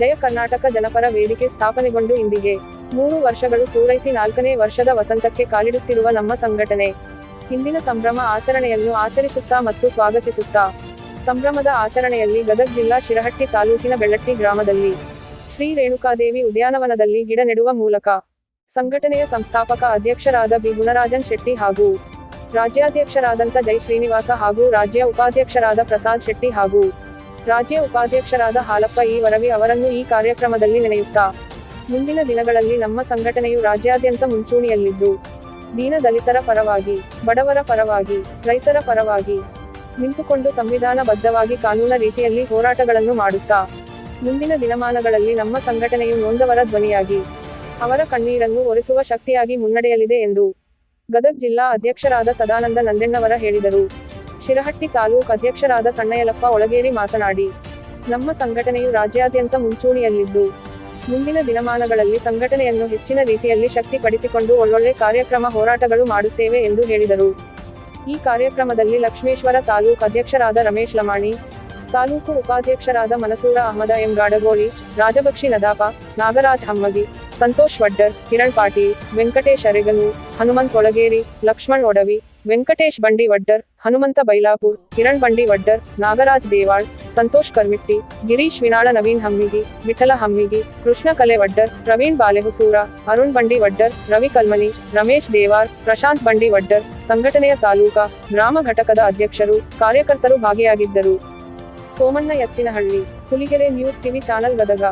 ಜಯ ಕರ್ನಾಟಕ ಜನಪರ ವೇದಿಕೆ ಸ್ಥಾಪನೆಗೊಂಡು ಇಂದಿಗೆ ಮೂರು ವರ್ಷಗಳು ಪೂರೈಸಿ ನಾಲ್ಕನೇ ವರ್ಷದ ವಸಂತಕ್ಕೆ ಕಾಲಿಡುತ್ತಿರುವ ನಮ್ಮ ಸಂಘಟನೆ. ಹಿಂದಿನ ಸಂಭ್ರಮ ಆಚರಣೆಯನ್ನು ಆಚರಿಸುತ್ತಾ ಮತ್ತು ಸ್ವಾಗತಿಸುತ್ತಾ, ಸಂಭ್ರಮದ ಆಚರಣೆಯಲ್ಲಿ ಗದಗ್ ಜಿಲ್ಲಾ ಶಿರಹಟ್ಟಿ ತಾಲೂಕಿನ ಬೆಳ್ಳಟ್ಟಿ ಗ್ರಾಮದಲ್ಲಿ ಶ್ರೀ ರೇಣುಕಾದೇವಿ ಉದ್ಯಾನವನದಲ್ಲಿ ಗಿಡ ನೆಡುವ ಮೂಲಕ ಸಂಘಟನೆಯ ಸಂಸ್ಥಾಪಕ ಅಧ್ಯಕ್ಷರಾದ ಬಿ. ಗುಣರಾಜನ್ ಶೆಟ್ಟಿ ಹಾಗೂ ರಾಜ್ಯಾಧ್ಯಕ್ಷರಾದಂಥ ಜೈ ಶ್ರೀನಿವಾಸ ಹಾಗೂ ರಾಜ್ಯ ಉಪಾಧ್ಯಕ್ಷರಾದ ಪ್ರಸಾದ್ ಶೆಟ್ಟಿ ಹಾಗೂ ರಾಜ್ಯ ಉಪಾಧ್ಯಕ್ಷರಾದ ಹಾಲಪ್ಪ ಈ ವರವಿ ಅವರನ್ನು ಈ ಕಾರ್ಯಕ್ರಮದಲ್ಲಿ ನೆನೆಯುತ್ತಾ. ಮುಂದಿನ ದಿನಗಳಲ್ಲಿ ನಮ್ಮ ಸಂಘಟನೆಯು ರಾಜ್ಯಾದ್ಯಂತ ಮುಂಚೂಣಿಯಲ್ಲಿದ್ದು, ದೀನ ದಲಿತರ ಪರವಾಗಿ, ಬಡವರ ಪರವಾಗಿ, ರೈತರ ಪರವಾಗಿ ನಿಂತುಕೊಂಡು ಸಂವಿಧಾನಬದ್ಧವಾಗಿ ಕಾನೂನ ರೀತಿಯಲ್ಲಿ ಹೋರಾಟಗಳನ್ನು ಮಾಡುತ್ತಾ. ಮುಂದಿನ ದಿನಮಾನಗಳಲ್ಲಿ ನಮ್ಮ ಸಂಘಟನೆಯು ನೊಂದವರ ಧ್ವನಿಯಾಗಿ, ಅವರ ಕಣ್ಣೀರನ್ನು ಒರೆಸುವ ಶಕ್ತಿಯಾಗಿ ಮುನ್ನಡೆಯಲಿದೆ ಎಂದು ಗದಗ್ ಜಿಲ್ಲಾ ಅಧ್ಯಕ್ಷರಾದ ಸದಾನಂದ ನಂದೆಣ್ಣವರ ಹೇಳಿದರು. ಶಿರಹಟ್ಟಿ ತಾಲೂಕ್ ಅಧ್ಯಕ್ಷರಾದ ಸಣ್ಣಯಲಪ್ಪ ಒಳಗೇರಿ ಮಾತನಾಡಿ, ನಮ್ಮ ಸಂಘಟನೆಯು ರಾಜ್ಯಾದ್ಯಂತ ಮುಂಚೂಣಿಯಲ್ಲಿದ್ದು, ಮುಂದಿನ ದಿನಮಾನಗಳಲ್ಲಿ ಸಂಘಟನೆಯನ್ನು ಹೆಚ್ಚಿನ ರೀತಿಯಲ್ಲಿ ಶಕ್ತಿಪಡಿಸಿಕೊಂಡು ಒಳ್ಳೊಳ್ಳೆ ಕಾರ್ಯಕ್ರಮ ಹೋರಾಟಗಳು ಮಾಡುತ್ತೇವೆ ಎಂದು ಹೇಳಿದರು. ಈ ಕಾರ್ಯಕ್ರಮದಲ್ಲಿ ಲಕ್ಷ್ಮೇಶ್ವರ ತಾಲೂಕ್ ಅಧ್ಯಕ್ಷರಾದ ರಮೇಶ್ ಲಮಾಣಿ, ತಾಲೂಕು ಉಪಾಧ್ಯಕ್ಷರಾದ ಮನಸೂರ ಅಹಮದ ಎಂ. ಗಾಡಗೋಳಿ ರಾಜಭಕ್ಷಿ ನದಾಪ, ನಾಗರಾಜ್ ಹಮ್ಮಗಿ ಸಂತೋಷ್ ವಡ್ಡರ್, ಕಿರಣ್ ಪಾಟೀಲ್, ವೆಂಕಟೇಶ್ ಅರೆಗನೂ, ಹನುಮಂತ್ ಒಳಗೇರಿ, ಲಕ್ಷ್ಮಣ್ ಒಡವಿ, ವೆಂಕಟೇಶ್ ಬಂಡಿ ವಡ್ಡರ್, ಹನುಮಂತ ಬೈಲಾಪುರ್, ಕಿರಣ್ ಬಂಡಿ ವಡ್ಡರ್, ನಾಗರಾಜ್ ದೇವಾಳ್, ಸಂತೋಷ್ ಕರ್ಮಿಟ್ಟಿ, ಗಿರೀಶ್ ವಿನಾಳ, ನವೀನ್ ಹಮ್ಮಿಗಿ, ವಿಠಲ ಹಮ್ಮಿಗಿ, ಕೃಷ್ಣ ಕಲೆ ವಡ್ಡರ್, ಪ್ರವೀಣ್ ಬಾಲೆಹುಸೂರ, ಅರುಣ್ ಬಂಡಿ ವಡ್ಡರ್, ರವಿ ಕಲ್ಮನಿ, ರಮೇಶ್ ದೇವಾರ್ ಪ್ರಶಾಂತ್ ಬಂಡಿ ವಡ್ಡರ್, ಸಂಘಟನೆಯ ತಾಲೂಕಾ, ಗ್ರಾಮ ಘಟಕದ ಅಧ್ಯಕ್ಷರು, ಕಾರ್ಯಕರ್ತರು ಭಾಗಿಯಾಗಿದ್ದರು. Somanna Ettinahalli, Huligere news TV channel Gadag.